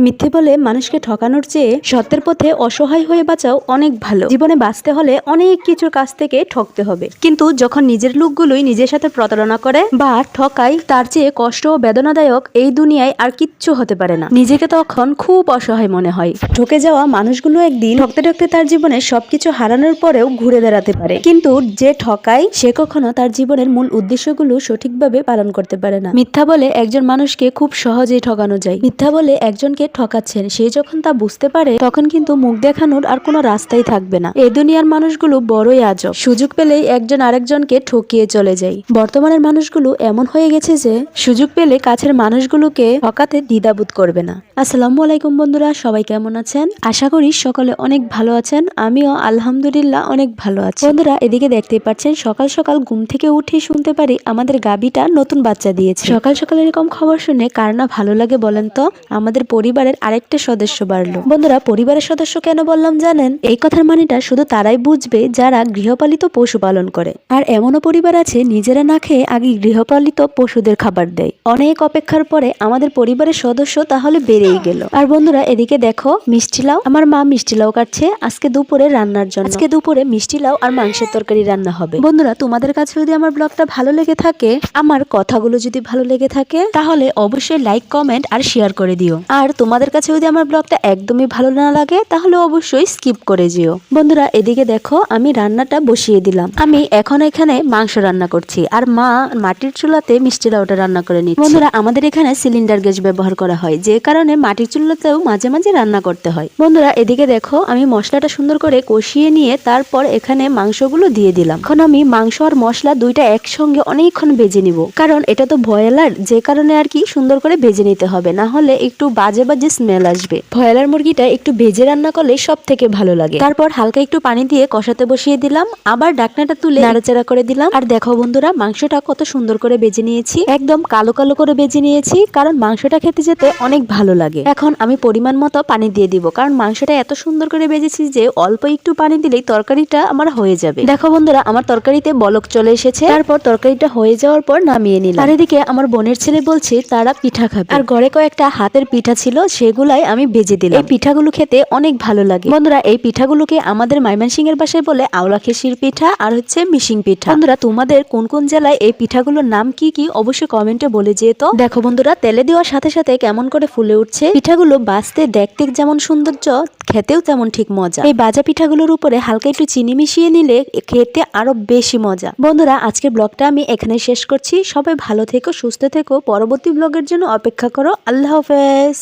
মিথ্যে বলে মানুষকে ঠকানোর চেয়ে সত্যের পথে অসহায় হয়ে বাঁচাও অনেক ভালো। জীবনে বাঁচতে হলে অনেক কিছুর কাছ থেকে ঠকতে হবে। কিন্তু যখন নিজের লোকগুলোই নিজের সাথে প্রতারণা করে বা ঠকায়, তার চেয়ে কষ্ট ও বেদনাদায়ক এই দুনিয়ায় আর কিচ্ছু হতে পারে না। নিজেকে তখন খুব অসহায় মনে হয়। ঠকে যাওয়া মানুষগুলো একদিন ঠকতে ঠকতে তার জীবনে সবকিছু হারানোর পরেও ঘুরে দাঁড়াতে পারে। কিন্তু যে ঠকায়, সে কখনো তার জীবনের মূল উদ্দেশ্যগুলো সঠিকভাবে পালন করতে পারে না। মিথ্যা বলে একজন মানুষকে খুব সহজেই ঠকানো যায়। মিথ্যা বলে একজনকে ঠকাচ্ছেন, সে যখন তা বুঝতে পারে, তখন কিন্তু মুখ দেখানোর আর কোনো রাস্তাই থাকবে না। এ দুনিয়ার মানুষগুলো বড়ই আজব। সুযোগ পেলেই একজন আরেকজনকে ঠকিয়ে চলে যায়। বর্তমানের মানুষগুলো এমন হয়ে গেছে যে, সুযোগ পেলে কাছের মানুষগুলোকে ঠকাতে দ্বিধাবোধ করবে না। আসসালামু আলাইকুম বন্ধুরা, সবাই কেমন আছেন? আশা করি সকলে অনেক ভালো আছেন, আমিও আলহামদুলিল্লাহ অনেক ভালো আছি। বন্ধুরা, এদিকে দেখতেই পাচ্ছেন, সকাল সকাল ঘুম থেকে উঠে শুনতে পারি আমাদের গাবিটা নতুন বাচ্চা দিয়েছে। সকাল সকাল এরকম খবর শুনে কার না ভালো লাগে বলেন তো? আমাদের পরিবারের আরেকটা সদস্য বাড়লো। বন্ধুরা, পরিবারের সদস্য কেন বললাম জানেন? এই কথার মানেটা শুধু তারাই বুঝবে যারা গৃহপালিত পশু পালন করে। আর এমনও পরিবার আছে, নিজেরা না খেয়ে আগে গৃহপালিত পশুদের খাবার দেয়। অনেক অপেক্ষার পরে আমাদের পরিবারের সদস্য তাহলে বেড়েই গেল। আর বন্ধুরা এদিকে দেখো মিষ্টি লাউ। আমার মা মিষ্টি লাউ কাটছে আজকে দুপুরে রান্নার জন্য। আজকে দুপুরে মিষ্টি লাউ আর মাংসের তরকারি রান্না হবে। বন্ধুরা তোমাদের কাছে যদি আমার ব্লগটা ভালো লেগে থাকে আমার কথাগুলো যদি ভালো লেগে থাকে তাহলে অবশ্যই লাইক কমেন্ট আর শেয়ার করে দিও। আর তোমাদের কাছে যদি আমার ব্লগটা একদমই ভালো না লাগে তাহলে অবশ্যই স্কিপ করে যেও। বন্ধুরা এদিকে দেখো আমি রান্নাটা বসিয়ে দিলাম। আমি এখন এখানে মাংস রান্না করছি আর মা মাটির চুলাতে মিষ্টি লাউটা রান্না করে নিচ্ছে। বন্ধুরা আমাদের এখানে সিলিন্ডার গ্যাস ব্যবহার করা হয় যে কারণে মাটির চুলাতেও মাঝে মাঝে রান্না করতে হয়। বন্ধুরা, এদিকে দেখো, আমি মশলাটা সুন্দর করে কষিয়ে নিয়ে তারপর এখানে মাংসগুলো দিয়ে দিলাম। এখন আমি মাংস আর মশলা দুইটা একসঙ্গে অনেকক্ষণ ভেজে নিব। কারণ এটা তো ভয়েলার, যে কারণে আর কি সুন্দর করে ভেজে নিতে হবে। না হলে একটু বাজে বাজে স্মেল আসবে। ভয়েলার মুরগিটা একটু ভেজে রান্না করলে সব থেকে ভালো লাগে। তারপর হালকা একটু পানি দিয়ে কষাতে বসিয়ে দিলাম। আবার ডাকনাটা তুলে নাড়াচাড়া করে দিলাম। আর দেখো বন্ধুরা, মাংসটা কত সুন্দর করে বেজে নিয়েছি। একদম কালো কালো করে বেজে নিয়েছি, কারণ মাংসটা খেতে যেতে অনেক ভালো লাগে এখন আমি পরিমাণ মতো পানি দিয়ে দিব, কারণ মাংসটা এত সুন্দর করে বেজেছি যে অল্প একটু পানি দিলেই তরকারিটা আমার হয়ে যাবে। দেখো বন্ধুরা, আমার তরকারিতে বলক চলে এসেছে। তারপর তরকারিটা হয়ে যাওয়ার পর নামিয়ে নিলাম। আর এদিকে আমার বোনের ছেলে বলছে, তারা পিঠা খাবে। আর ঘরে কয়েকটা হাতের পিঠা ছিল, সেগুলাই আমি বেজে দিলাম। এই পিঠাগুলো খেতে অনেক ভালো লাগে। বন্ধুরা, এই পিঠাগুলোকে আমাদের মাইমানসিং এর বাসায় বলে আওলা খেসির পিঠা আর হচ্ছে মিশিং পিঠা। বন্ধুরা, তোমাদের কোন কোন জেলায় এই পিঠাগুলোর নাম কি কি অবশ্যই কমেন্টে বলে যেত দেখো বন্ধুরা, তেলে দেওয়ার সাথে সাথে কেমন করে ফুলে উঠছে পিঠাগুলো বাঁচতে দেখতে যেমন সৌন্দর্য, খেতেও তেমন ঠিক মজা। এই বাজা পিঠাগুলোর উপরে হালকা একটু চিনি মিশিয়ে নিলে খেতে আরও বেশি মজা। বন্ধুরা, আজকের ব্লগটা আমি এখানে শেষ করছি। সবাই ভালো থেকো, সুস্থ থেকো। পরবর্তী ব্লগের জন্য অপেক্ষা করো। আল্লাহ হাফেজ।